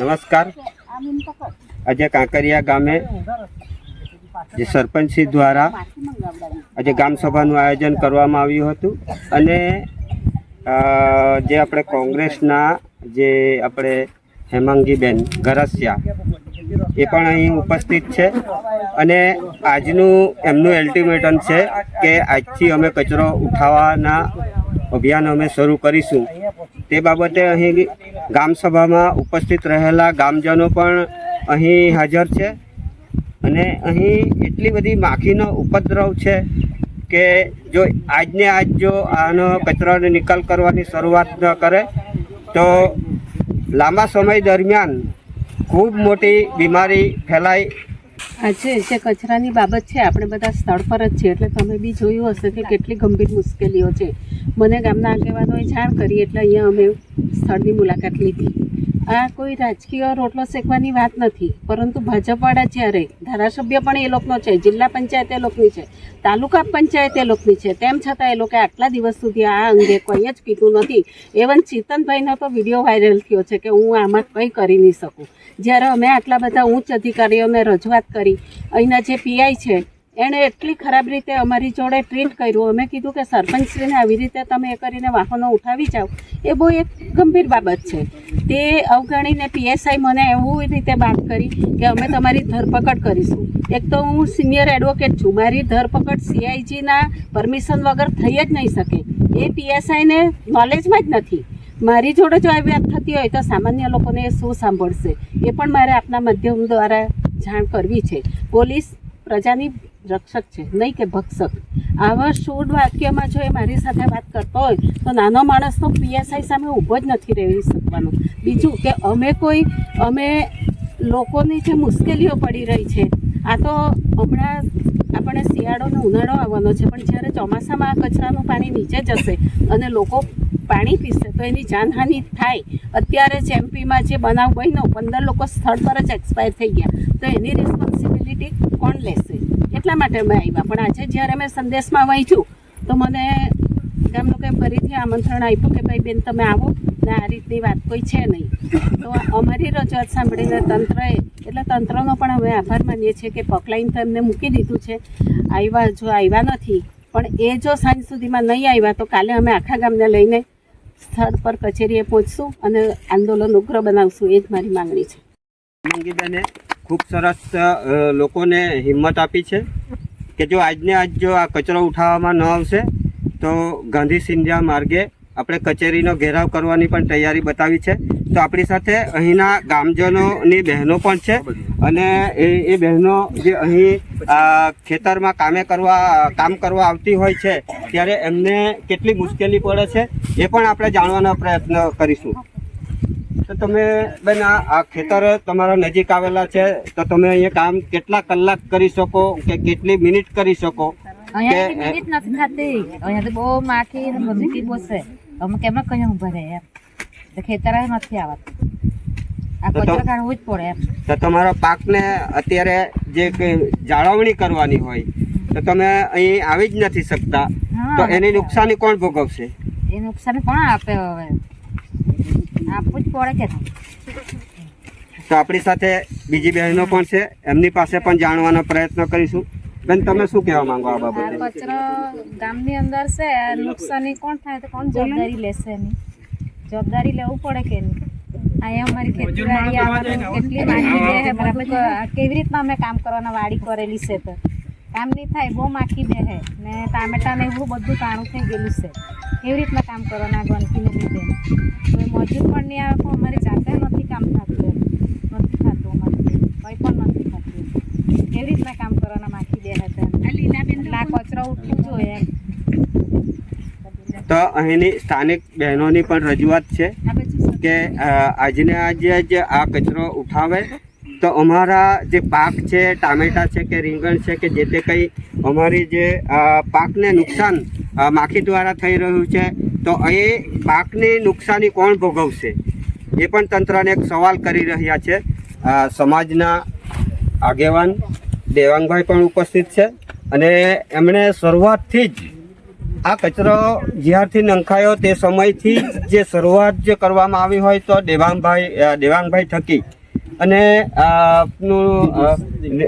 નમસ્કાર. આજે કાંકરિયા ગામે જે સરપંચશ્રી દ્વારા આજે ગામ સભાનું આયોજન કરવામાં આવ્યું હતું અને જે આપણે કોંગ્રેસના જે આપણે હેમાંગીબેન ગરસિયા એ પણ અહીં ઉપસ્થિત છે અને આજનું એમનું એલ્ટિમેટમ છે કે આજથી અમે કચરો ઉઠાવવાના અભિયાન અમે શરૂ કરીશું. તે બાબતે અહીં ગામ સભામાં ઉપસ્થિત રહેલા ગામજનો પણ અહીં હાજર છે. અને અહીં એટલી બધી માખીનો ઉપદ્રવ છે કે જો આજને આજ જો આનો કચરાનો નિકાલ કરવાની શરૂઆત ન કરે, તો લાંબા સમય દરમિયાન ખૂબ મોટી બીમારી ફેલાય આજે જે કચરાની બાબત છે, આપણે બધા સ્થળ પર જ છીએ, એટલે તમે બી જોયું હશે કે કેટલી ગંભીર મુશ્કેલીઓ છે. મને ગામના આગેવાનોએ જાણ કરી, એટલે અહીંયા અમે સ્થળની મુલાકાત લીધી. આ કોઈ રાજકીય રોટલો શેકવાની વાત નથી, પરંતુ ભાજપવાળા જ્યારે, ધારાસભ્ય પણ એ લોકોનો છે, જિલ્લા પંચાયત એ લોકોની છે, તાલુકા પંચાયત એ લોકોની છે, તેમ છતાં એ લોકોએ આટલા દિવસ સુધી આ અંગે કંઈ જ કીધું નથી. એવન ચેતનભાઈનો તો વીડિયો વાયરલ થયો છે કે હું આમાં કંઈ કરી નહીં શકું. જ્યારે અમે આટલા બધા ઉચ્ચ અધિકારીઓને રજૂઆત કરી, અહીંના જે પીઆઈ છે એણે એટલી ખરાબ રીતે અમારી જોડે ટ્રીટ કર્યું. અમે કીધું કે સરપંચશ્રીને આવી રીતે તમે એ કરીને વાહનો ઉઠાવી જાઓ. એ બહુ એક ગંભીર બાબત છે. તે અવગણીને પીએસઆઈ મને એવું રીતે વાત કરી કે અમે તમારી ધરપકડ કરીશું. એક તો હું સિનિયર એડવોકેટ છું. મારી ધરપકડ સીઆઈજીના પરમિશન વગર થઈ જ નહીં શકે. એ પીએસઆઈને નોલેજમાં જ નથી. મારી જોડે જો આવી વાત થતી હોય તો સામાન્ય લોકોને એ શું સાંભળશે? એ પણ મારે આપના માધ્યમ દ્વારા જાણ કરવી છે. પોલીસ પ્રજાની રક્ષક છે, નહીં કે ભક્ષક. આવા શૂળ વાક્યમાં જો એ મારી સાથે વાત કરતો હોય, તો નાનો માણસ તો પીએસઆઈ સામે ઊભો જ નથી રહી શકવાનો. બીજું કે અમે કોઈ, અમે લોકોની જે મુશ્કેલીઓ પડી રહી છે, આ તો હમણાં આપણે શિયાળો ને ઉનાળો આવવાનો છે, પણ જ્યારે ચોમાસામાં આ કચરાનું પાણી નીચે જશે અને લોકો પાણી પીશે, તો એની જાનહાનિ થાય. અત્યારે જ એમપીમાં જે બનાવ બન્યો, પંદર લોકો સ્થળ પર જ એક્સપાયર થઈ ગયા. તો એની રિસ્પોન્સિબિલિટી કોણ લેશે? એટલા માટે અમે આવ્યા. પણ આજે જ્યારે મેં સંદેશમાં વાંચ્યું તો મને ગામ લોકોએ ફરીથી આમંત્રણ આપ્યું કે, ભાઈ બેન, તમે આવો. ને આ રીતની વાત કોઈ છે નહીં. તો અમારી રજૂઆત સાંભળીને તંત્રએ, એટલે તંત્રનો પણ અમે આભાર માનીએ છીએ કે પકલાઈન તો એમને મૂકી દીધું છે. આવ્યા જો આવ્યા નથી, પણ એ જો સાંજ સુધીમાં નહીં આવ્યા, તો કાલે અમે આખા ગામને લઈને સ્થળ પર કચેરીએ પહોંચશું અને આંદોલન ઉગ્ર બનાવશું, એ જ મારી માંગણી છે. ખૂબ સરસ લોકોને હિંમત આપી છે કે જો આજને આજ જો આ કચરો ઉઠાવવામાં ન આવશે, તો ગાંધી સિંધિયા માર્ગે આપણે કચેરીનો ઘેરાવ કરવાની પણ તૈયારી બતાવી છે. તો આપણી સાથે અહીંના ગામજનોની બહેનો પણ છે અને એ એ બહેનો જે અહીં ખેતરમાં કામે કરવા, કામ કરવા આવતી હોય છે, ત્યારે એમને કેટલી મુશ્કેલી પડે છે, એ પણ આપણે જાણવાનો પ્રયત્ન કરીશું. તો તમે બેન આ ખેતર તમારા નજીક આવેલા છે તો તમે અહીંયા કામ કેટલા કલાક કરી શકો કે કેટલી મિનિટ કરી શકો? અહીંયા મિનિટ નથી થતી. અહીંયા તો બહુ માખી ને બહુ છે અમે કેમ કઈ ઊભા રહે એમ. તો ખેતર નથી આવતું. તો તમારા પાકને અત્યારે જે જાળવણી કરવાની હોય તો તમે અહીં આવી જ નથી શકતા. તો એની નુકસાની કોણ ભોગવશે? એ નુકસાન કોણ આપે હવે? આપવું જ પડે કે નહીં? તો આપણી સાથે બીજી બહેનો પણ છે. એમની પાસે પણ જાણવાનો પ્રયત્ન કરીશું. બેન તમે શું કહેવા માંગો આ આ બાબતે? કચરો ગામની અંદર છે. નુકસાની કોણ થાય તો કોણ જવાબદારી લેશે એની? જવાબદારી લેવું પડે કે નહીં? અહીંયા અમારી ખેતીવાડી કેટલી માખી છે. કેવી રીતના અમે કામ કરવાના વાડી કરેલી છે તો? કામ નહીં થાય બહુ માખી બે હે. ને ટામેટા ને એવું બધું કાણું થઈ ગયેલું છે. એવી રીતના કામ કરવાના ગંદકીને લીધે. કોઈ મજૂર પણ નહીં આવે પણ અમારી જાતે નથી કામ થતું એમ. નથી થતું અમારે કંઈ પણ નથી થતું. એવી રીતના કામ કરવાના માખી બે હતા આ કચરો ઉઠવું જોઈએ એમ. તો અહીંની સ્થાનિક બહેનોની પણ રજૂઆત છે કે આજને આજે જ આ કચરો ઉઠાવે તો અમારા જે પાક છે, ટામેટા છે કે રીંગણ છે કે જે તે કંઈ અમારી જે પાકને નુકસાન માખી દ્વારા થઈ રહ્યું છે, તો એ પાકની નુકસાની કોણ ભોગવશે? એ પણ તંત્રને એક સવાલ કરી રહ્યા છે. સમાજના આગેવાન દેવાંગભાઈ પણ ઉપસ્થિત છે અને એમણે શરૂઆતથી જ આ કચરો જ્યારથી નંખાયો તે સમયથી જે શરૂઆત જે કરવામાં આવી હોય તો દેવાંગભાઈ દેવાંગભાઈ થકી અને આપનું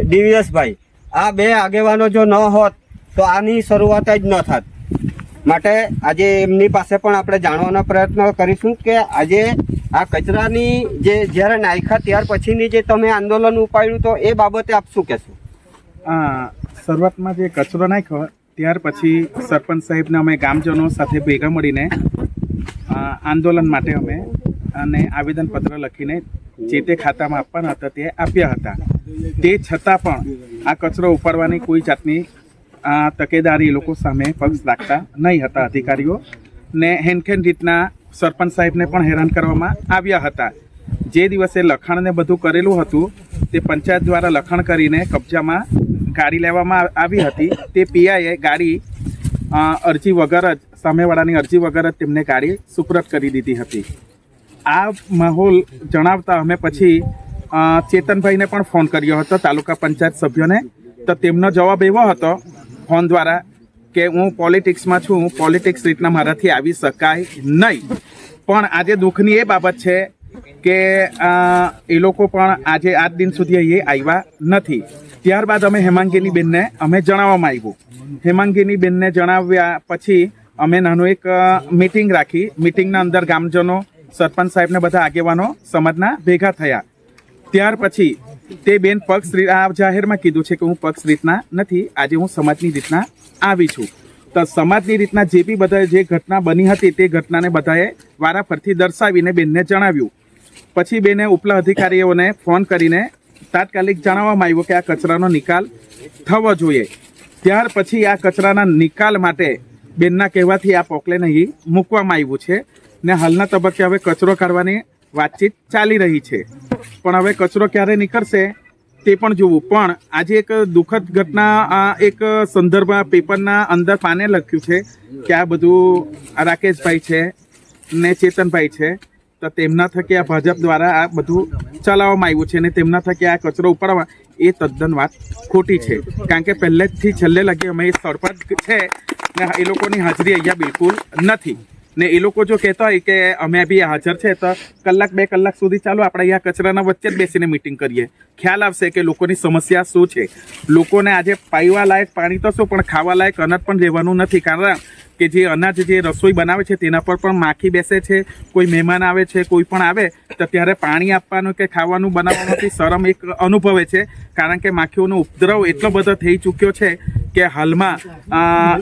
ડીવીએસભાઈ આ બે આગેવાનો જો ન હોત, તો આની શરૂઆત જ ન થાત. માટે આજે એમની પાસે પણ આપણે જાણવાનો પ્રયત્ન કરીશું કે આજે આ કચરાની જે, જ્યારે નાખ્યા ત્યાર પછીની જે તમે આંદોલન ઉપાડ્યું તો એ બાબતે આપ શું કહેશો? શરૂઆતમાં જે કચરો નાખ્યો, ત્યાર પછી સરપંચ સાહેબને અમે ગામજનો સાથે ભેગા મળીને આંદોલન માટે અમે અને આવેદનપત્ર લખીને જે તે ખાતામાં આપવાના હતા તે આપ્યા હતા. તે છતાં પણ આ કચરો ઉપાડવાની કોઈ જાતની, આ તકેદારી લોકો સામે પક્ષ રાખતા નહીં હતા. અધિકારીઓ ને હેનખેન રીતના સરપંચ સાહેબને પણ હેરાન કરવામાં આવ્યા હતા. જે દિવસે લખાણને બધું કરેલું હતું, તે પંચાયત દ્વારા લખાણ કરીને કબજામાં ગાડી લેવામાં આવી હતી. તે પીઆઈએ ગાડી અરજી વગર જ, સામેવાળાની અરજી વગર જ તેમને ગાડી સુપ્રત કરી દીધી હતી. આ માહોલ જણાવતા અમે પછી ચેતનભાઈને પણ ફોન કર્યો હતો, તાલુકા પંચાયત સભ્યોને. તો તેમનો જવાબ એવો હતો ફોન દ્વારા કે હું પોલિટિક્સમાં છું પોલિટિક્સ રીતના મારાથી આવી શકાય નહીં. પણ આજે દુઃખની એ બાબત છે કે એ લોકો પણ આજે આજ દિન સુધી અહીં આવ્યા નથી. ત્યારબાદ અમે હેમાંગીની બેનને, અમે જણાવવામાં આવ્યું. હેમાંગીની બેનને જણાવ્યા પછી અમે નાનું એક મિટિંગ રાખી. મિટિંગના અંદર ગામજનો સરપંચ સાહેબને બધા આગેવાનો સમાજના ભેગા થયા. ત્યાર પછી તે બેન પક્ષ આ જાહેરમાં કીધું છે કે હું પક્ષ રીતના નથી, આજે હું સમાજની રીતના આવી છું. તો સમાજની રીતના જે બી બધા જે ઘટના બની હતી તે ઘટનાને બધાએ વારાફરથી દર્શાવીને બેનને જણાવ્યું. પછી બેને ઉપલા અધિકારીઓને ફોન કરીને તાત્કાલિક જણાવવામાં આવ્યું કે આ કચરાનો નિકાલ થવો જોઈએ. ત્યાર પછી આ કચરાના નિકાલ માટે બેનના કહેવાથી આ પોકલેન અહીં મૂકવામાં આવ્યું છે. ને હાલના તબક્કે હવે કચરો કાઢવાની વાતચીત ચાલી રહી છે. પણ હવે કચરો ક્યારે નીકળશે તે પણ જોવું. પણ આજે એક દુઃખદ ઘટના, આ એક સંદર્ભમાં પેપરના અંદર પાને લખ્યું છે કે આ બધું રાકેશભાઈ છે ને ચેતનભાઈ છે. તો તેમના થકી આ ભાજપ દ્વારા આ બધું ચલાવવામાં આવ્યું છે અને તેમના થકી આ કચરો ઉપાડવા એ તદ્દન વાત ખોટી છે. કારણ કે પહેલેથી છેલ્લે લગી અમે એ સ્થળ પર છે ને એ લોકોની હાજરી અહીંયા બિલકુલ નથી. ને એ લોકો જો કહેતા હોય કે અમે બી હાજર છે, તો કલાક બે કલાક સુધી ચાલો, આપણે અહીંયા કચરાના વચ્ચે જ બેસીને મિટિંગ કરીએ. ખ્યાલ આવશે કે લોકોની સમસ્યા શું છે. લોકોને આજે પાઈવા લાયક પાણી તો શું, પણ ખાવા લાયક અનાજ પણ રહેવાનું નથી. કારણ કે જે અનાજ, જે રસોઈ બનાવે છે, તેના પર પણ માખી બેસે છે, કોઈ મહેમાન આવે છે, કોઈ પણ આવે, તો ત્યારે પાણી આપવાનું કે ખાવાનું બનાવવામાંથી શરમ એક અનુભવે છે. કારણ કે માખીઓનો ઉપદ્રવ એટલો બધો થઈ ચૂક્યો છે કે હાલમાં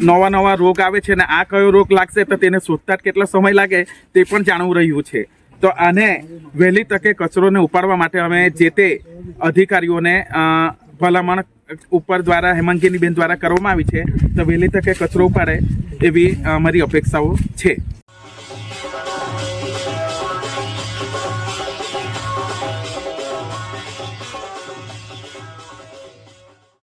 નવા નવા રોગ આવે છે અને આ કયો રોગ લાગશે તો તેને શોધતા કેટલો સમય લાગે તે પણ જાણવું રહ્યું છે. તો આને વહેલી તકે કચરોને ઉપાડવા માટે અમે જે તે અધિકારીઓને ભલામણ ઉપર દ્વારા હેમાંગીની બેન દ્વારા કરવામાં આવી છે. તો વહેલી તકે કચરો ઉપાડે એવી અમારી અપેક્ષાઓ છે.